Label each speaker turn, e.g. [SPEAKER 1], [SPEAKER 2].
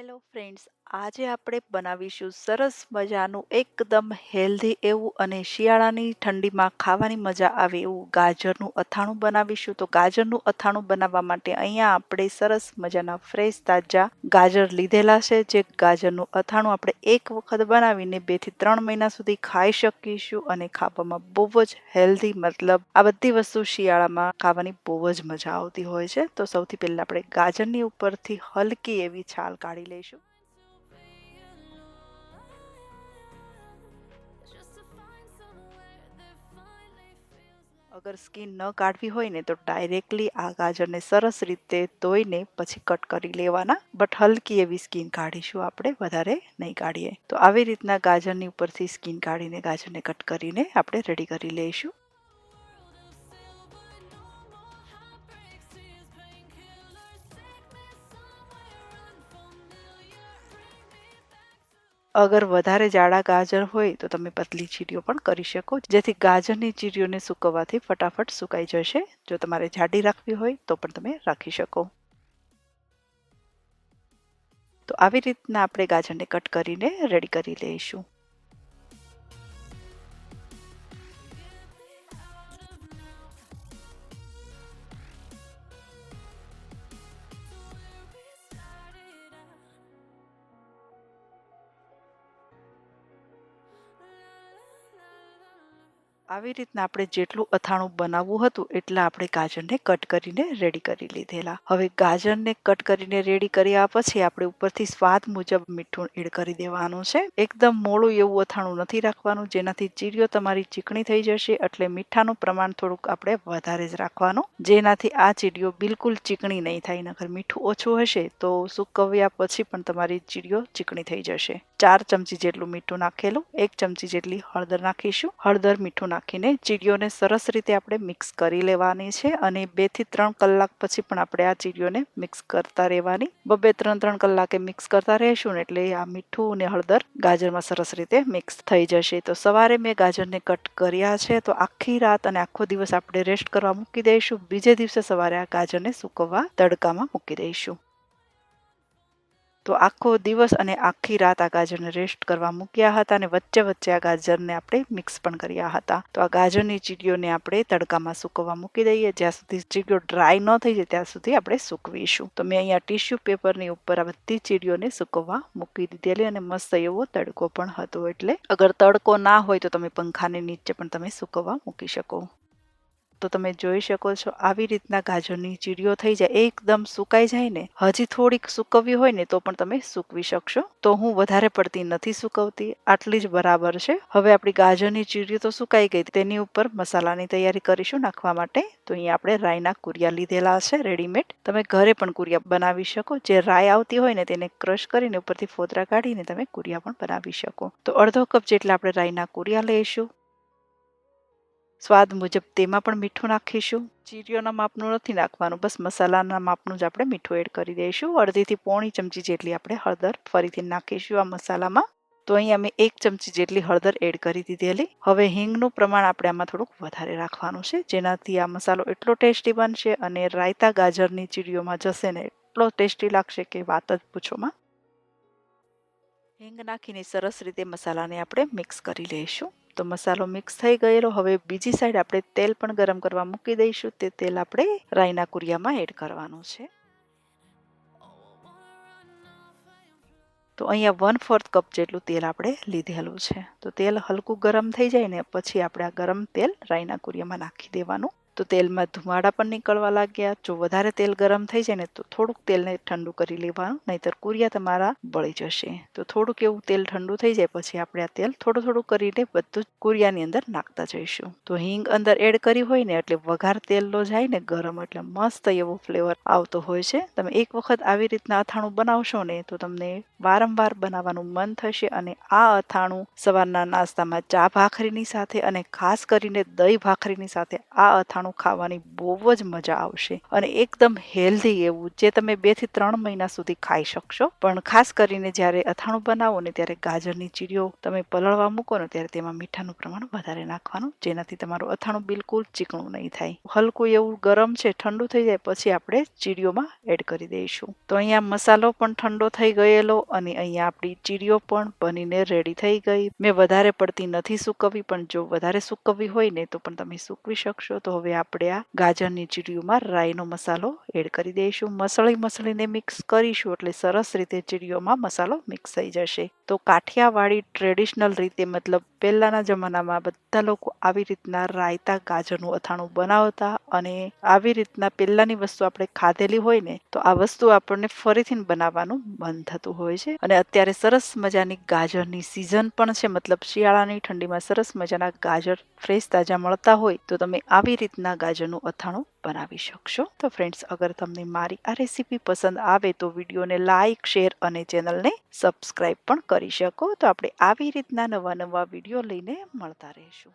[SPEAKER 1] Hello friends આજે આપણે બનાવીશું સરસ મજાનું, એકદમ હેલ્ધી એવું અને શિયાળાની ઠંડીમાં ખાવાની મજા આવે એવું ગાજરનું અથાણું બનાવીશું. તો ગાજરનું અથાણું બનાવવા માટે અહીંયા આપણે સરસ મજાના ફ્રેશ તાજા ગાજર લીધેલા છે, જે ગાજરનું અથાણું આપણે એક વખત બનાવીને બેથી ત્રણ મહિના સુધી ખાઈ શકીશું અને ખાવામાં બહુ જ હેલ્ધી મતલબ આ બધી વસ્તુ શિયાળામાં ખાવાની બહુ જ મજા આવતી હોય છે. તો સૌથી પહેલા આપણે ગાજરની ઉપરથી હલકી એવી છાલ કાઢી લઈશું અગર સ્કીન ન કાઢવી હોય ને તો ડાયરેક્ટલી આ ગાજરને સરસ રીતે ધોઈને પછી કટ કરી લેવાના. બટ હલકી એવી સ્કીન કાઢીશું આપણે, વધારે નહીં કાઢીએ. તો આવી રીતના ગાજરની ઉપરથી સ્કીન કાઢીને ગાજરને કટ કરીને આપણે રેડી કરી લઈશું. અગર વધારે જાડા ગાજર હોય તો તમે પતલી ચીરીઓ પણ કરી શકો. જેથી ગાજરની ચીરીઓને સુકવવાથી ફટાફટ સુકાઈ જશે. જો તમારે જાડી રાખવી હોય તો પણ તમે રાખી શકો. તો આવી રીતના આપણે ગાજરને કટ કરીને રેડી કરી લઈશું. આવી રીતના આપણે જેટલું અથાણું બનાવવું હતું એટલા આપણે ગાજરને કટ કરીને રેડી કરી લીધેલા. હવે ગાજરને કટ કરીને રેડી કર્યા પછી આપણે ઉપરથી સ્વાદ મુજબ મીઠું એડ કરી દેવાનું છે. એકદમ મોળું એવું અથાણું નથી રાખવાનું, જેનાથી ચીરીઓ તમારી ચીકણી થઈ જશે એટલે મીઠાનું પ્રમાણ થોડુંક આપણે વધારે જ રાખવાનું. જેનાથી આ ચીડીઓ બિલકુલ ચીકણી નહીં થાય નકર મીઠું ઓછું હશે તો સુકવ્યા પછી પણ તમારી ચીડીઓ ચીકણી થઈ જશે. ચાર ચમચી જેટલું મીઠું નાખેલું, એક ચમચી જેટલી હળદર નાખીશું. હળદર મીઠું નાખીને ચીડીઓને સરસ રીતે આપણે મિક્સ કરી લેવાની છે અને બેથી ત્રણ કલાક પછી પણ આપણે આ ચીડીઓને મિક્સ કરતા રહેવાની. બબે ત્રણ ત્રણ કલાકે મિક્સ કરતા રહેશું ને એટલે આ મીઠું અને હળદર ગાજરમાં સરસ રીતે મિક્સ થઈ જશે. તો સવારે મેં ગાજરને કટ કર્યા છે, તો આખી રાત અને આખો દિવસ આપણે રેસ્ટ કરવા મૂકી દઈશું. બીજે દિવસે સવારે આ ગાજરને સુકવવા તડકામાં મૂકી દઈશું. તો આખો દિવસ અને આખી રાત આ ગાજરને રેસ્ટ કરવા મૂક્યા હતા અને વચ્ચે વચ્ચે આ ગાજરને આપણે મિક્સ પણ કર્યા હતા. તો આ ગાજરની ચીડીઓને આપણે તડકામાં સૂકવવા મૂકી દઈએ. જ્યાં સુધી ચીડીઓ ડ્રાય ન થઈ જાય, ત્યાં સુધી આપણે સૂકવીશું. તો મેં અહીંયા ટીશ્યુ પેપરની ઉપર આ બધી ચીડીઓને સૂકવવા મૂકી દીધેલી અને મસ્ત એવો તડકો પણ હતો. એટલે અગર તડકો ના હોય તો તમે પંખાની નીચે પણ તમે સૂકવવા મૂકી શકો. તો તમે જોઈ શકો છો, આવી રીતના ગાજરની ચીડીઓ થઈ જાય એકદમ સુકાઈ જાય ને, હજી થોડીક સુકવવી હોય ને તો પણ તમે સૂકવી શકશો. તો હું વધારે પડતી નથી સુકવતી, આટલી જ બરાબર છે. હવે આપણી ગાજરની ચીડીઓ તો સુકાઈ ગઈ, તેની ઉપર મસાલાની તૈયારી કરીશું નાખવા માટે. તો અહીંયા આપણે રાયના કુરિયા લીધેલા છે, રેડીમેડ. તમે ઘરે પણ કુરિયા બનાવી શકો, જે રાય આવતી હોય ને તેને ક્રશ કરીને ઉપરથી ફોતરા કાઢીને તમે કુરિયા પણ બનાવી શકો. તો અડધો કપ જેટલા આપણે રાયના કુરિયા લઈશું. સ્વાદ મુજબ તેમાં પણ મીઠું નાખીશું. ચીરીઓના માપનું નથી નાખવાનું, બસ મસાલાના માપનું જ આપણે મીઠું એડ કરી દઈશું. અડધીથી પોણી ચમચી જેટલી આપણે હળદર ફરીથી નાખીશું આ મસાલામાં. તો અહીં અમે એક ચમચી જેટલી હળદર એડ કરી દીધેલી. હવે હિંગનું પ્રમાણ આપણે આમાં થોડુંક વધારે રાખવાનું છે, જેનાથી આ મસાલો એટલો ટેસ્ટી બનશે અને રાયતા ગાજરની ચીડીઓમાં જશે ને એટલો ટેસ્ટી લાગશે કે વાત જ પૂછોમાં હિંગ નાખીને સરસ રીતે મસાલાને આપણે મિક્સ કરી લઈશું. તો મસાલો મિક્સ થઈ ગયેલો. હવે બીજી સાઈડ આપણે તેલ પણ ગરમ કરવા મૂકી દઈશું. તે તેલ આપણે રાઈના કુરિયામાં એડ કરવાનું છે. તો અહીંયા વન ફોર્થ કપ જેટલું તેલ આપણે લીધેલું છે. તો તેલ હલકું ગરમ થઈ જાય ને પછી આપણે આ ગરમ તેલ રાઈના કુરિયામાં નાખી દેવાનું. તો તેલમાં ધુમાડા પણ નીકળવા લાગ્યા. જો વધારે તેલ ગરમ થઈ જાય ને તો થોડુંક તેલને ઠંડુ કરી લેવાનું, નહીતર કુરિયા તમારા બળી જશે. તો થોડુંક એવું તેલ ઠંડુ થઈ જાય પછી આપણે આ તેલ થોડું થોડું કરીને બધું કુરિયાની અંદર નાખતા જઈશું. તો હિંગ અંદર એડ કરી હોય ને એટલે વઘાર તેલનો જાય ને ગરમ એટલે મસ્ત એવો ફ્લેવર આવતો હોય છે. તમે એક વખત આવી રીતના અથાણું બનાવશો ને તો તમને વારંવાર બનાવવાનું મન થશે અને આ અથાણું સવારના નાસ્તામાં ચા ભાખરીની સાથે અને ખાસ કરીને દહીં ભાખરીની સાથે આ અથાણું અથાણું ખાવાની બહુ જ મજા આવશે અને એકદમ હેલ્ધી એવું જે તમે બેથી ત્રણ મહિના સુધી ખાઈ શકશો. પણ ખાસ કરીને જ્યારે અથાણું બનાવો ને ત્યારે ગાજરની ચીડીઓ તમે પલળવા મૂકો ને ત્યારે તેમાં મીઠાનું પ્રમાણ વધારે નાખવાનું, જેનાથી તમારું અથાણું બિલકુલ ચીકણું નહીં થાય. હલકું એવું ગરમ છે, ઠંડુ થઈ જાય, પછી આપણે ચીડીઓમાં એડ કરી દઈશું. તો અહીંયા મસાલો પણ ઠંડો થઈ ગયેલો અને અહીંયા આપણી ચીડીઓ પણ બનીને રેડી થઈ ગઈ. મેં વધારે પડતી નથી સૂકવવી, પણ જો વધારે સૂકવવી હોય ને તો પણ તમે સૂકવી શકશો. તો હવે આપણે આ ગાજરની ચીડીઓમાં રાઈનો મસાલો એડ કરી દઈશું. મસળી મસળીને મિક્સ કરીશું એટલે સરસ રીતે ચીડીઓમાં મસાલો મિક્સ થઈ જશે. તો કાઠિયાવાડી ટ્રેડિશનલ રીતે મતલબ પહેલાના જમાનામાં બધા લોકો આવી રીતના રાયતા ગાજરનું અથાણું બનાવતા અને આવી રીતના પહેલાની વસ્તુ આપણે ખાધેલી હોય ને, તો આ વસ્તુ આપણને ફરીથી બનાવવાનું મન થતું હોય છે. અને અત્યારે સરસ મજાની ગાજરની સિઝન પણ છે. મતલબ શિયાળાની ઠંડીમાં સરસ મજાના ગાજર ફ્રેશ તાજા મળતા હોય તો તમે આવી રીતના ગાજરનું અથાણું બનાવી શકશો. તો ફ્રેન્ડ્સ અગર તમને મારી આ રેસીપી પસંદ આવે તો વિડીયોને લાઇક શેર અને ચેનલને સબસ્ક્રાઈબ પણ કરી શકો. તો આપણે આવી રીતના નવા નવા વીડિયો લઈને મળતા રહીશું.